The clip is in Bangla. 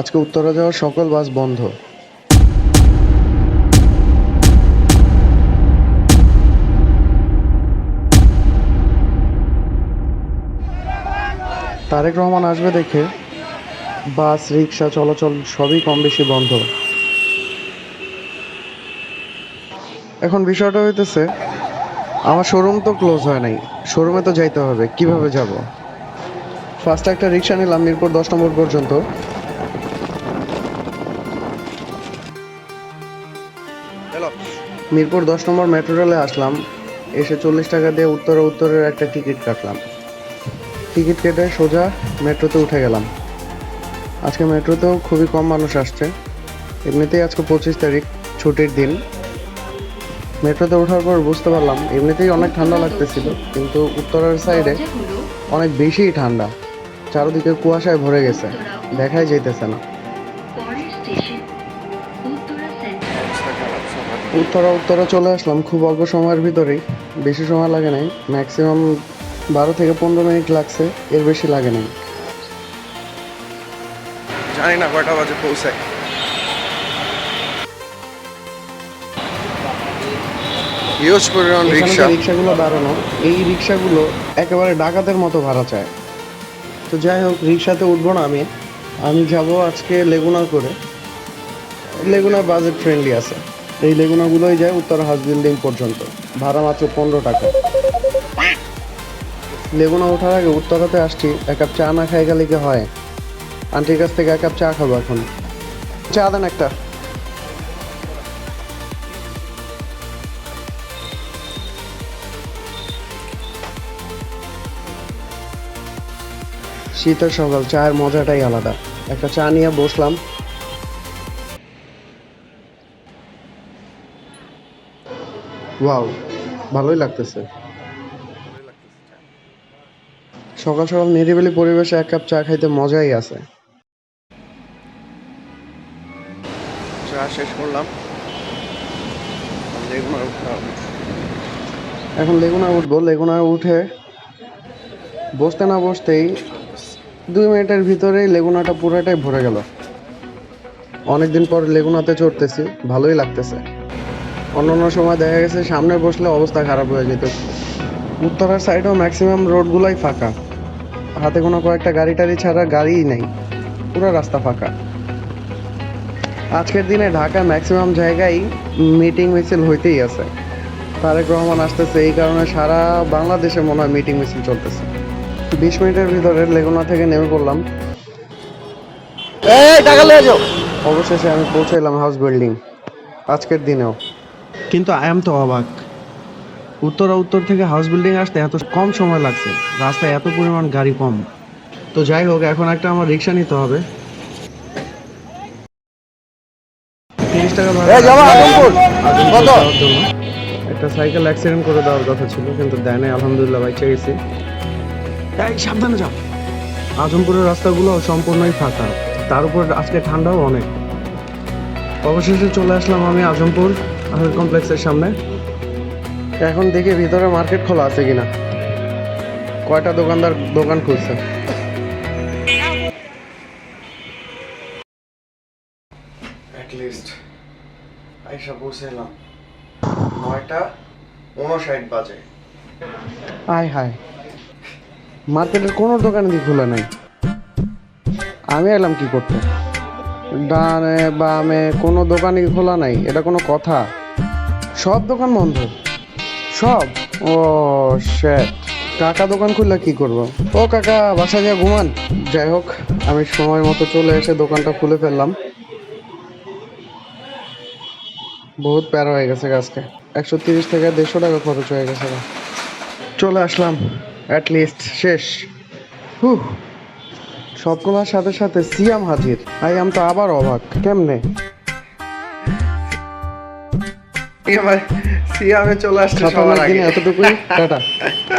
আজকে উত্তরা যাওয়ার সকল বাস বন্ধ। তারেক রহমান আসবে দেখে বাস, রিক্সা, চলাচল সবই কম বেশি বন্ধ। এখন বিষয়টা হইতেছে, আমার শোরুম তো ক্লোজ হয় নাই শোরুমে তো যাইতে হবে, কীভাবে যাব? ফার্স্ট একটা রিক্সা নিলাম, মিরপুর দশ নম্বর পর্যন্ত। মিরপুর দশ নম্বর মেট্রো রেলে আসলাম, এসে চল্লিশ টাকা দিয়ে উত্তর উত্তরের একটা টিকিট কাটলাম। টিকিট কেটে সোজা মেট্রোতে উঠে গেলাম। আজকে মেট্রোতেও খুবই কম মানুষ আসছে। এমনিতেই আজকে পঁচিশ তারিখ, ছুটির দিন। মেট্রোতে ওঠার পর বুঝতে পারলাম, এমনিতেই অনেক ঠান্ডা লাগতেছিল, কিন্তু উত্তরের সাইডে অনেক বেশিই ঠান্ডা। চারদিকে কুয়াশায় ভরে গেছে, দেখাই যাইতেছে না। উত্তরা উত্তরা চলে আসলাম খুব অল্প সময়ের ভিতরেই। বেশি সময় লাগে নাই। ম্যাক্সিমাম বারো থেকে পনেরো মিনিট লাগছে। এর বেশি লাগে নাই। জানি না কয়টা বাজে পৌঁছায়। হিউজ পরিমাণ রিক্সা। রিক্সাগুলো দাঁড়ানো। এই রিক্সাগুলো একেবারে ডাকাতের মতো ভাড়া চায়। তো যাই হোক রিক্সাতে উঠবো না আমি। আমি যাব আজকে লেগুনা করে। লেগুনা বাজেট ফ্রেন্ডলি আছে। এই লেগুনাগুলোই যায় উত্তর হাউস বিল্ডিং পর্যন্ত। ভাড়া মাত্র পনেরো টাকা। লেগুনা ওঠার আগে উত্তরাতে আসছি, এক কাপ চা না খাই গেলে কি হয়? আন্টির কাছ থেকে এক কাপ চা খাব এখন। চা দেন একটা। শীতের সকাল, চায়ের মজাটাই আলাদা। একটা চা নিয়ে বসলাম ওয়াও ভালোই লাগতেছে। সকাল সকাল নিরিবিলি পরিবেশে এক কাপ চা খাইতে মজাই আছে। চা শেষ করলাম। লেগুনা উঠতে হবে। এখন লেগুনা উঠবো। লেগুনা উঠে বসতে না বসতেই দুই মিনিটের ভিতরেই লেগুনাটা পুরোটাই ভরে গেল। অনেকদিন পর লেগুনাতে চড়তেছি। ভালোই লাগতেছে। অন্য অন্য সময় দেখা গেছে সামনে বসলে অবস্থা খারাপ হয়ে যেত। উত্তরার সাইডেও ম্যাক্সিমাম রোডগুলোই ফাঁকা। হাতে কোনো কয়েকটা গাড়ি টাড়ি ছাড়া গাড়িই নেই। পুরো রাস্তা ফাঁকা। আজকের দিনে ঢাকা ম্যাক্সিমাম জায়গায় মিটিং মিছিল হইতেই আছে। তারেক রহমান আসতেছে এই কারণে সারা বাংলাদেশে মনে হয় মিটিং মিছিল চলতেছে। বিশ মিনিটের ভিতরে লেগুনা থেকে নেমে পড়লাম। অবশেষে আমি পৌঁছাইলাম হাউস বিল্ডিং আজকের দিনেও। কিন্তু আই এম তো অবাক। উত্তরা উত্তর থেকে হাউস বিল্ডিং আসতে এত কম সময় লাগছে। রাস্তায় এত পরিমাণ গাড়ি কম। তো যাই হোক এখন একটা আমার রিক্সা নিতে হবে। তিরিশ টাকা একটা সাইকেল অ্যাক্সিডেন্ট করে দেওয়ার কথা ছিল কিন্তু দেয় নাই আলহামদুলিল্লাহ বাইচে গেছি সাবধানে যাও। আজমপুরের রাস্তাগুলো সম্পূর্ণই ফাঁকা। তার উপর আজকে ঠান্ডাও অনেক। অবশেষে চলে আসলাম আমি আজমপুর। আহের কমপ্লেক্সের সামনে। এখন দেখি ভিতরে মার্কেট খোলা আছে কিনা। কয়টা দোকানদার দোকান খুলছে। অ্যাটলিস্ট আইসা পৌঁছাইলাম। নয়টা উনষাট বাজে। আয় হায়। মার্কেটের কোনো দোকানে খোলা নাই। আমি এলাম কি করতে? ডানে বামে কোনো দোকানই খোলা নাই। এটা কোনো কথা? সব দোকান বন্ধ। সব? ও শ্যাট কাকা দোকান খুললে কি করব? ও কাকা বাসা যা ঘুমান। যাই হোক, আমি সময় মতো চলে এসে দোকানটা খুলে ফেললাম। বহুত প্যারা হয়ে গেছে আজকে। একশো তিরিশ থেকে দেড়শো টাকা খরচ হয়ে গেছে চলে আসলাম অ্যাট লিস্ট শেষ। হুহ। সবগুলোর সাথে সাথে সিয়াম হাজির। আই, আম তো আবার অবাক। কেমনে? এবার সিয়ামে চলে আসছে সবার আগে। এতটুকুই। টাটা।